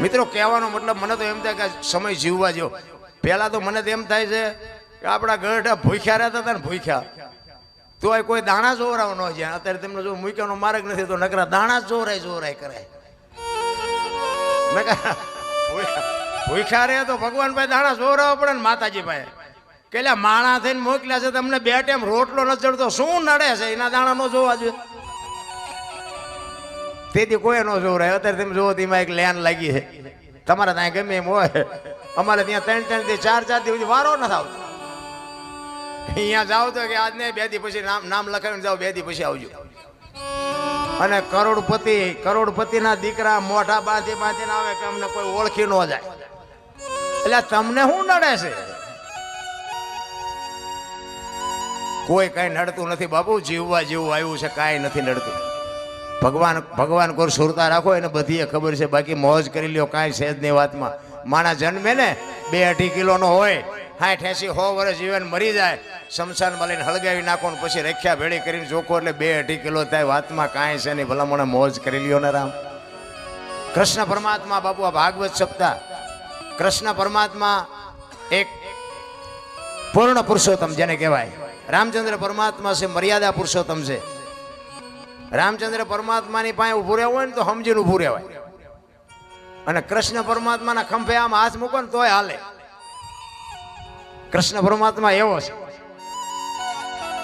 મિત્રો કહેવાનો મતલબ મને તો એમ થાય કે સમય જીવવા જો પહેલાં તો મને તો એમ થાય છે કે આપણા ગઢા ભૂખ્યા રહેતા હતા ને ભૂખ્યા. તો એ કોઈ દાણા જોવરાવ ન જાય. અત્યારે તમને જો મૂક્યાનો માર્ગ નથી તો નકરા દાણા જ જોરાય જોરાય કરે. મેં કહ્યું, ભૂખ્યા- રહે તો ભગવાન ભાઈ દાણા જોરાવા પડે ને માતાજી ભાઈ કે લ્યા માણા થઈને મોકલ્યા છે તમને બે ટાઈમ રોટલો ન ચડતો. શું નડે છે? એના દાણા ન જોવા જોઈએ. તેથી કોઈ ન રહે. અત્યારે તમે જોવો તેમાં એક લેન લાગી છે. તમારે ત્યાં ગમે એમ હોય. અમારે ત્યાં ત્રણ ત્રણથી ચાર ચાર દિવસ વારો નથી આવતો. અહીંયા જાવ તો કે આજને બે દી પછી નામ નામ લખાવીને જાઓ, બે દી પછી આવજો. અને કરોડપતિ, કરોડપતિના દીકરા મોઢા બાંધી બાંધીને આવે કે અમને કોઈ ઓળખી ન જાય. એટલે તમને શું નડે છે? કોઈ કઈ નડતું નથી બાપુ. જીવવા જેવું આવ્યું છે, કાંઈ નથી નડતું. ભગવાન ભગવાન કોઈ સુરતા રાખો એને બધી ખબર છે. બાકી મોજ કરી લ્યો, કાંઈ છે જ નહીં વાતમાં. માણા જન્મે ને બે અઢી કિલોનો હોય, હાઠ એસી સો વર્ષ જીવન મરી જાય શમશાનમાં લઈને હળગાવી નાખો ને પછી રખ્યા ભેળી કરીને જોખો એટલે બે અઢી કિલો થાય, વાતમાં કાંઈ છે નહીં. ભલામણે મોજ કરી લ્યો ને રામ. કૃષ્ણ પરમાત્મા બાપુ ભાગવત સપ્તાહ. કૃષ્ણ પરમાત્મા એક પૂર્ણ પુરુષોત્તમ જેને કહેવાય. રામચંદ્ર પરમાત્મા છે, મર્યાદા પુરુષોત્તમ છે. રામચંદ્ર પરમાત્માની પાસે ઊભું રહેવું હોય ને તો સમજીને ઊભું રહેવાય. અને કૃષ્ણ પરમાત્માના ખંભે આમ હાથ મૂકો ને તોય હાલે. કૃષ્ણ પરમાત્મા એવો છે.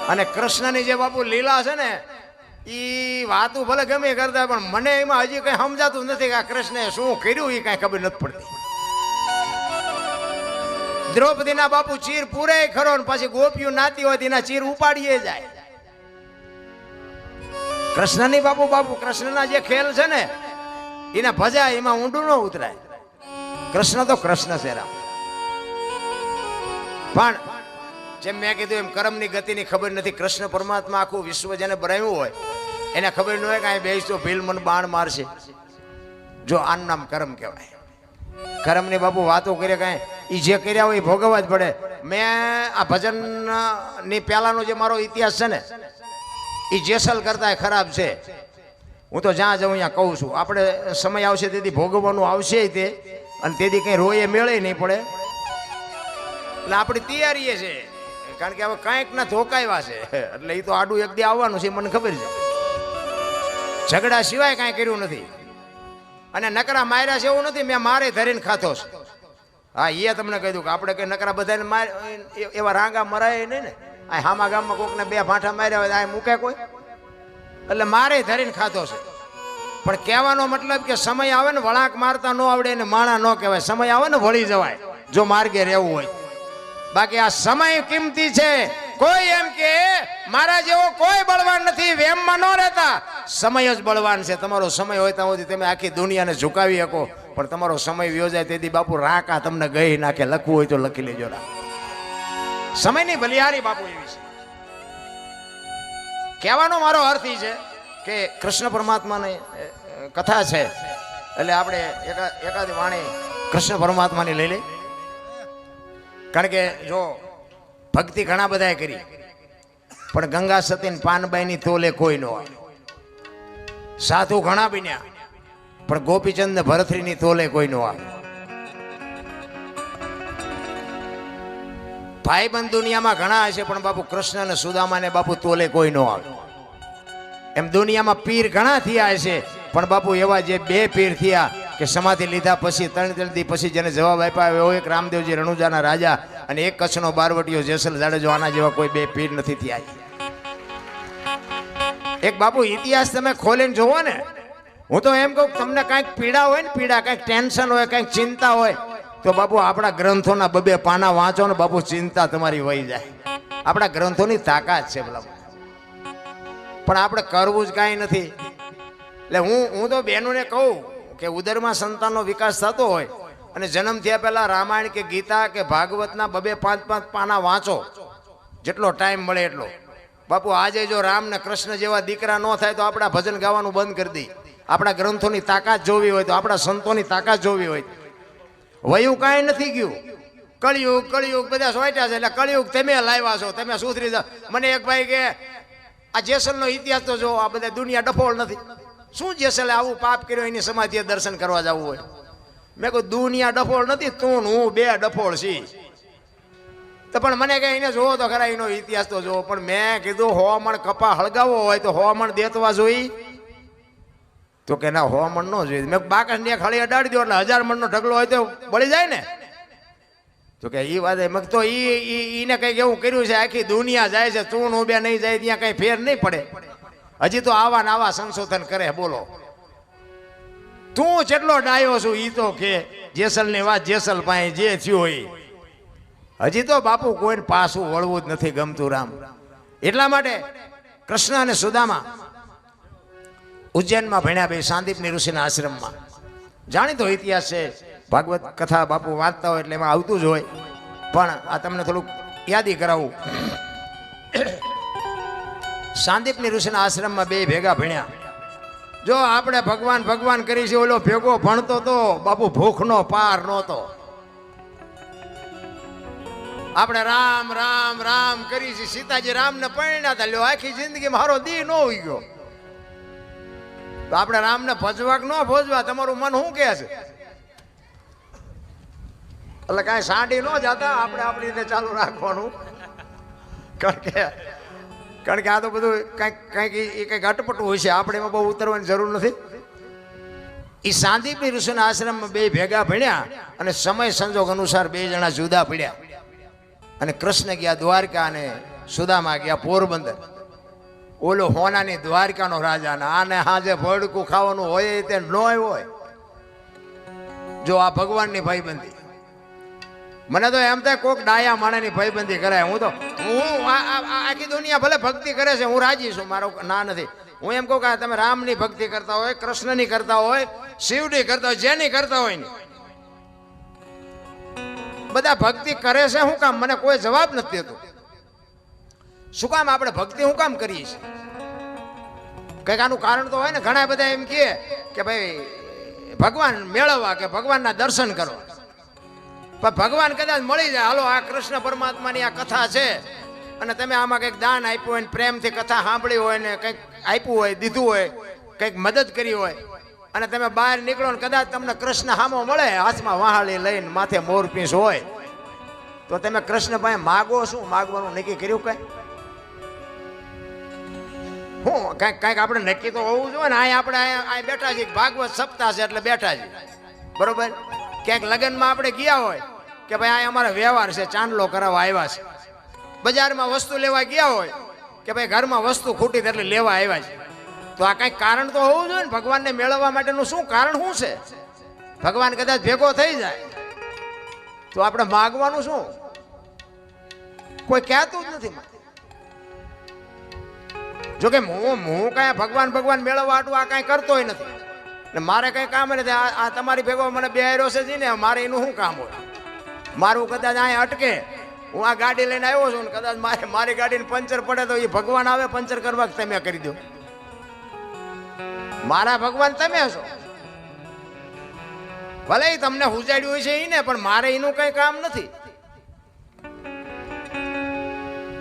અને કૃષ્ણની જે બાપુ લીલા છે ને એ વાતું ભલે ગમે કરતા પણ મને એમાં હજી કઈ સમજાતું નથી કે આ કૃષ્ણે શું કર્યું એ કઈ ખબર નથી પડતી. દ્રૌપદીના બાપુ ચીર પૂરે ખરો ને પછી ગોપીઓ નાતી હોય તેના ચીર ઉપાડીએ જાય. કૃષ્ણની બાપુ બાપુ, કૃષ્ણના જે ખેલ છે ને, એના ભજા એમાં ઊંડું ન ઉતરાય. કૃષ્ણ તો કૃષ્ણ છે રામ. પણ જેમ મેં કીધું એમ કર્મની ગતિની ખબર નથી, કૃષ્ણ પરમાત્મા આખું વિશ્વ જેને બનાવ્યું હોય, એને ખબર ન હોય કે અહીં બેસ ભીલ મન બાણ મારશે. જો આનું નામ કર્મ કહેવાય. કર્મની બાપુ વાતો કરે કાંઈ એ જે કર્યા હોય એ ભોગવવા જ પડે. મેં આ ભજનની પહેલાનો જે મારો ઇતિહાસ છે ને એ જેસલ કરતા ખરાબ છે. હું તો જ્યાં જાઉં ત્યાં કહું છું, આપણે સમય આવશે તેથી ભોગવવાનું આવશે તે, અને તેથી કંઈ રોયે મેળે નહીં પડે. એટલે આપણી તૈયારી છે, કારણ કે હવે કાંઈક ના ધોકાવ્યા છે, એટલે એ તો આડું એક દી આવવાનું છે મને ખબર છે. ઝઘડા સિવાય કાંઈ કર્યું નથી. અને નકરા માર્યા છે એવું નથી, મેં મારે ધરીને ખાતો હા એ તમને કહી દઉં કે આપણે કંઈ નકરા બધાને માર એવા રાંગા મરાય નહીં ને. આ હામા ગામમાં કોકને બે ભાંઠા માર્યા હોય આ મૂકે કોઈ? એટલે મારે ધરીને ખાધો છે. પણ કહેવાનો મતલબ કે સમય આવે ને વળાંક મારતા ન આવડે ને માણા ન કહેવાય. સમય આવે ને વળી જવાય, જો માર્ગે રહેવું હોય. બાકી આ સમય કિંમતી છે. કોઈ એમ કે, મારા જેવો કોઈ બળવાન નથી, વેમમાં ન રહેતા. સમય જ બળવાન છે. તમારો સમય હોય ત્યાં સુધી તમે આખી દુનિયાને ઝુકાવી શકો. પણ તમારો સમય વ્યોજાય તેથી બાપુ રાકા તમને ગઈ નાખે. લખવું હોય તો લખી લેજો રા સમયની બલિહારી બાપુ એવી છે. કહેવાનો મારો અર્થ એ છે કે કૃષ્ણ પરમાત્માની કથા છે. એટલે આપણે એકા- એકાદ વાણી કૃષ્ણ પરમાત્માની લઈ લઈ કારણ કે જો ભક્તિ ઘણા બધાએ કરી, પણ ગંગા સતી પાનબાઈની તોલે કોઈ ન હોય. સાધુ ઘણા બન્યા, પણ ગોપીચંદ ભરથરીની તોલે કોઈ ન આવે ભાઈબંધ દુનિયામાં ઘણા હશે, પણ બાપુ કૃષ્ણ અને સુદામાને બાપુ તોલે કોઈ ન આવે. એમ દુનિયામાં પીર ઘણા થયા હશે, પણ બાપુ એવા જે બે પીર થયા કે સમાધિ લીધા પછી, ત્રણ ત્રણ દી પછી જેને જવાબ આપ્યા એવો એક રામદેવજી રણુજાના રાજા અને એક કચ્છનો બારવટીયો જેસલ જાડેજો, આના જેવા કોઈ બે પીર નથી થયા. એક બાપુ ઇતિહાસ તમે ખોલીને જોવો ને, હું તો એમ કહું તમને કાંઈક પીડા હોય ને, પીડા, કાંઈક ટેન્શન હોય, કાંઈક ચિંતા હોય તો બાપુ, આપણા ગ્રંથોના બબે પાના વાંચો ને બાપુ, ચિંતા તમારી વહી જાય. આપણા ગ્રંથોની તાકાત છે બોલા પણ આપણે કરવું જ કાંઈ નથી. એટલે હું હું તો બહેનોને કહું કે ઉદરમાં સંતાનનો વિકાસ થતો હોય અને જન્મ થયા પહેલાં રામાયણ કે ગીતા કે ભાગવતના બબે પાંચ પાંચ પાના વાંચો, જેટલો ટાઈમ મળે એટલો. બાપુ, આજે જો રામ ને કૃષ્ણ જેવા દીકરા ન થાય તો આપણા ભજન ગાવાનું બંધ કરી દઈએ આપણા ગ્રંથોની તાકાત જોવી હોય તો આપણા સંતોની તાકાત જોવી હોય. વયું કાંઈ નથી ગયું. કળિયુગ કળિયુગ બધા સોટ્યા છે. એટલે કળિયુગ તમે લાવ્યા છો. તમે સુધરી મને એક ભાઈ કે, આ જેસલનો ઇતિહાસ તો જો, આ બધા દુનિયા ડફોળ નથી. શું જેસલે આવું પાપ કર્યો? એની સમાધિએ દર્શન કરવા જવું હોય. મેં કોઈ દુનિયા ડફોળ નથી, તું હું બે ડફોળ છી તો પણ મને કે એને જોવો તો ખરા, એનો ઇતિહાસ તો જોવો. પણ મેં કીધું હોવામણ કપા હળગાવો હોય તો હોવામણ દેતવા જોઈ. તો કે ના હોવામણ ન જોઈએ મેં બાકસ ને ખાલી અડાડી દો એટલે હજાર મણનો ઢગલો હોય તો બળી જાય ને. તો કે એ વાત મગ તો એ ઈને કંઈક એવું કર્યું છે, આખી દુનિયા જાય છે તું ને નહીં જાય, ત્યાં કઈ ફેર નહીં પડે. હજી તો આવા ને આવા સંશોધન કરે બોલો. તું જેટલો ડાયો છું એ તો કે જેસલની વાત જેસલ પાસે જે થયું હોય. હજી તો બાપુ કોઈને પાછું વળવું જ નથી ગમતું રામ. એટલા માટે કૃષ્ણ અને સુદામા ઉજ્જૈનમાં ભણ્યા ભાઈ સાંદીપની ઋષિના આશ્રમમાં. જાણીતો ઇતિહાસ છે. ભાગવત કથા બાપુ વાંચતા હોય એટલે એમાં આવતું જ હોય. પણ આ તમને થોડુંક યાદી કરાવું. સાંદીપની ઋષિના આશ્રમમાં બે ભેગા ભણ્યા. જો આપણે ભગવાન ભગવાન કરી છે, ઓલો ભેગો ભણતો તો બાપુ ભૂખનો પાર નહોતો. આપણે રામ રામ રામ કરી છે. સીતાજી રામને પરણ્યા હતા. લ્યો, આખી જિંદગી મારો દી ન હોઈ ગયો તો આપણે રામને ભજવા કે ન ભજવા, તમારું મન શું કહે છે? એટલે કાંઈ સાંડી ન જતા, આપણે આપણી રીતે ચાલુ રાખવાનું. કારણ કે કારણ કે આ તો બધું કંઈક કંઈક એ કંઈક અટપટું હોય છે, આપણે એમાં બહુ ઉતરવાની જરૂર નથી. એ સાંદીપની ઋષિના આશ્રમમાં બે ભેગા ભણ્યા અને સમય સંજોગ અનુસાર બે જણા જુદા પડ્યા. અને કૃષ્ણ ગયા દ્વારકા અને સુદામા ગયા પોરબંદર. ઓલો હોનાની દ્વારકાનો રાજાને, આને હાજે ભડકું ખાવાનું હોય તે ન હોય. જો આ ભગવાનની ભાઈબંધી મને તો એમ થાય કોક ડાયા માણાની ભાઈબંધી કરાય. હું તો, હું આખી દુનિયા ભલે ભક્તિ કરે છે, હું રાજી છું, મારો ના નથી. હું એમ કહું કે તમે રામની ભક્તિ કરતા હોય, કૃષ્ણની કરતા હોય, શિવની કરતા હોય, જેની કરતા હોય બધા ભક્તિ કરે છે, શું કામ? મને કોઈ જવાબ નથી દેતો. શું કામ આપણે ભક્તિ હું કામ કરીએ છીએ? કંઈક આનું કારણ તો હોય ને, ઘણા બધા એમ કહે કે ભાઈ, ભગવાન મેળવવા કે ભગવાનના દર્શન કરો પણ ભગવાન કદાચ મળી જાય, હાલો, આ કૃષ્ણ પરમાત્માની આ કથા છે. અને તમે આમાં કંઈક દાન આપ્યું હોય ને, પ્રેમથી કથા સાંભળી હોય ને, કંઈક આપ્યું હોય, દીધું હોય, કંઈક મદદ કરી હોય, અને તમે બહાર નીકળો ને, કદાચ તમને કૃષ્ણ હામો મળે, હાથમાં વાહાળી લઈને માથે મોરપીસ હોય, તો તમે કૃષ્ણ ભાઈ માગો શું? માગવાનું નક્કી કર્યું કઈ? હું? કાંઈક કાંઈક આપણે નક્કી તો હોવું જોઈએ ને. અહીં આપણે અહીં બેઠા છીએ ભાગવત સપ્તાહ છે એટલે બેઠા છીએ બરોબર? ક્યાંક લગ્નમાં આપણે ગયા હોય કે ભાઈ અહીં અમારા વ્યવહાર છે, ચાંદલો કરાવવા આવ્યા છે. બજારમાં વસ્તુ લેવા ગયા હોય કે ભાઈ ઘરમાં વસ્તુ ખૂટી એટલે લેવા આવ્યા છે. તો આ કંઈક કારણ તો હોવું જોઈએ ને? ભગવાનને મેળવવા માટેનું શું કારણ શું છે? ભગવાન કદાચ ભેગો થઈ જાય. તો આપણે માગવાનું શું? કોઈ કહેતું જ નથી જો કે હું હું કાંઈ ભગવાન ભગવાન મેળવવા હાટું આ કાંઈ કરતોય નથી. ને મારે કંઈ કામ નથી. આ તમારી ભેગો મને બે છે ને, મારે એનું શું કામ હોય? મારું કદાચ અહીંયા અટકે. હું આ ગાડી લઈને આવ્યો છું ને કદાચ મારે મારી ગાડીને પંચર પડે તો એ ભગવાન આવે, પંચર કરવા તમે કરી દો. મારા ભગવાન તમે છો. ભલે તમને હુજાડ્યું છે એને પણ મારે એનું કંઈ કામ નથી.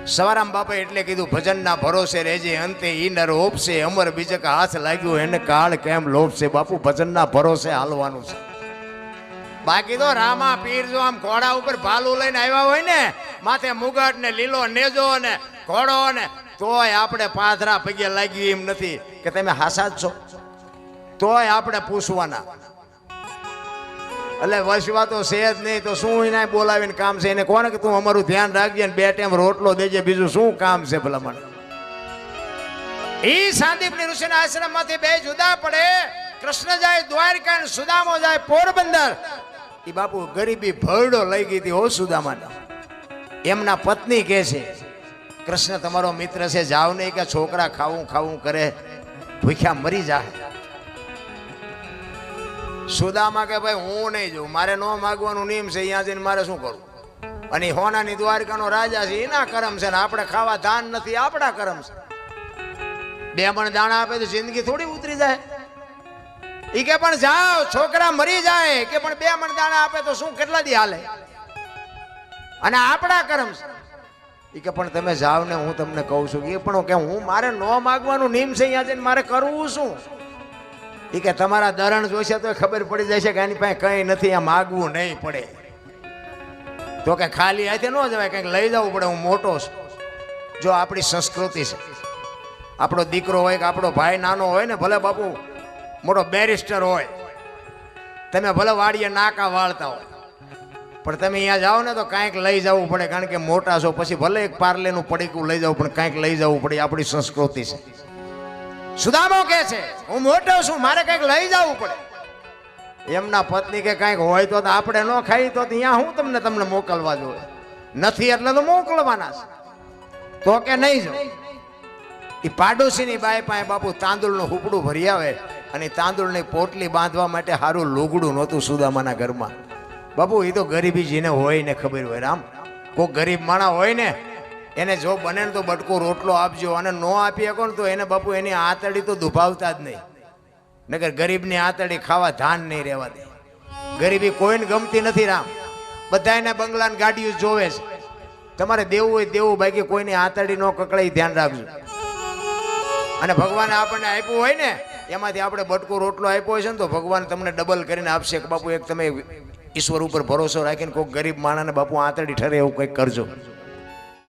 સવારામ બાપા એટલે કીધું, ભજનના ભરોસે રહેજે, અંતે ઈ નર ઓપશે અમર બીજક હાથ લાગ્યો એને કાળ કેમ લોપશે બાપુ, ભજનના ભરોસે હાલવાનું છે. બાકી તો રામા પીર જો આમ ઘોડા ઉપર ભાલું લઈને આવ્યા હોય ને, માથે મુગટ ને લીલો નેજો ને ઘોડો ને, તોય આપણે પાથરા પગે લાગ્યું એમ નથી કે તમે હાસા જ છો. તોય આપણે પૂછવાના. એટલે વસવા તો છે જ નહીં, તો શું એને બોલાવીને કામ છે? એને કોને કે તું અમારું ધ્યાન રાખજે ને બે ટાઈમ રોટલો દેજે, બીજું શું કામ છે ભલામણ? એ સાંદીપની ઋષિના આશ્રમમાંથી બે જુદા પડે. કૃષ્ણ જાય દ્વારકા ને સુદામો જાય પોરબંદર. એ બાપુ ગરીબી ભરડો લઈ ગઈ હતી હો સુદામાને. એમના પત્ની કહે છે, કૃષ્ણ, તમારો મિત્ર છે, જાવ નહીં કે છોકરા ખાવું ખાવું કરે, ભૂખ્યા મરી જાય સુદામા કે ભાઈ, હું નહીં જોઉં. મારે ન માગવાનું નિયમ છે, અહીંયા જઈને મારે શું કરવું? અને હોનાની દ્વારકાનો રાજા છે, એના કરમ છે ને આપણે ખાવા ધાન નથી, આપણા કરમ છે. બે મણ દાણા આપે તો જિંદગી થોડી ઉતરી જાય. ઈ કે પણ જાઓ, છોકરા મરી જાય. કે પણ બે મણ દાણા આપે તો શું, કેટલા દી હાલે? અને આપણા કરમ છે. ઈ કે પણ તમે જાઓ ને હું તમને કહું છું એ પણ કે હું મારે ન માગવાનું નિયમ છે, અહીંયા જઈને મારે કરવું શું? એ કે તમારા દરણ જોશે તો ખબર પડી જશે કે આની પાસે કંઈ નથી, આ માગવું નહીં પડે. તો કે ખાલી હાથે ન જવાય, કંઈક લઈ જવું પડે, હું મોટો છું. જો આપણી સંસ્કૃતિ છે, આપણો દીકરો હોય કે આપણો ભાઈ નાનો હોય ને, ભલે બાપુ મોટો બેરિસ્ટર હોય, તમે ભલે વાડીએ નાકા વાળતા હોય, પણ તમે અહીંયા જાઓ ને તો કાંઈક લઈ જવું પડે, કારણ કે મોટા છો, પછી ભલે એક પાર્લેનું પડીકું લઈ જવું, પણ કાંઈક લઈ જવું પડે આપણી સંસ્કૃતિ છે. સુદામો કે છે, હું મોટો છું, મારે કંઈક લઈ જવું પડે. એમના પત્ની કે કંઈક હોય તો આપણે ન ખાઈ, તો અહીંયા હું તમને તમને મોકલવા જોઈએ નથી, એટલે તો મોકલવાના છે. તો કે નહીં જાઓ એ પાડોશીની બાય પાસે બાપુ તાંદુળનું હુકડું ભરી આવે અને તાંદુળની પોટલી બાંધવા માટે સારું લુગડું નહોતું સુદામાના ઘરમાં. બાપુ એ તો ગરીબી જેને હોય ને ખબર હોય, રામ. કોઈ ગરીબ માણા હોય ને એને જો બને ને તો બટકો રોટલો આપજો. અને નો આપી શકો ને તો એને બાપુ એની આતડી તો દુભાવતા જ નહીં. નગર ગરીબની આતડી ખાવા ધાન નહીં રહેવા દે. ગરીબી કોઈને ગમતી નથી રામ. બધા એને બંગલાને ગાડીઓ જોવે છે. તમારે દેવું હોય દેવું, બાકી કોઈની આતડી નો કકડાઈ ધ્યાન રાખજો. અને ભગવાને આપણને આપ્યું હોય ને, એમાંથી આપણે બટકો રોટલો આપ્યો હોય છે ને તો ભગવાન તમને ડબલ કરીને આપશે કે બાપુ એક તમે ઈશ્વર ઉપર ભરોસો રાખીને કોઈ ગરીબ માણસને બાપુ આંતડી ઠરે એવું કંઈક કરજો.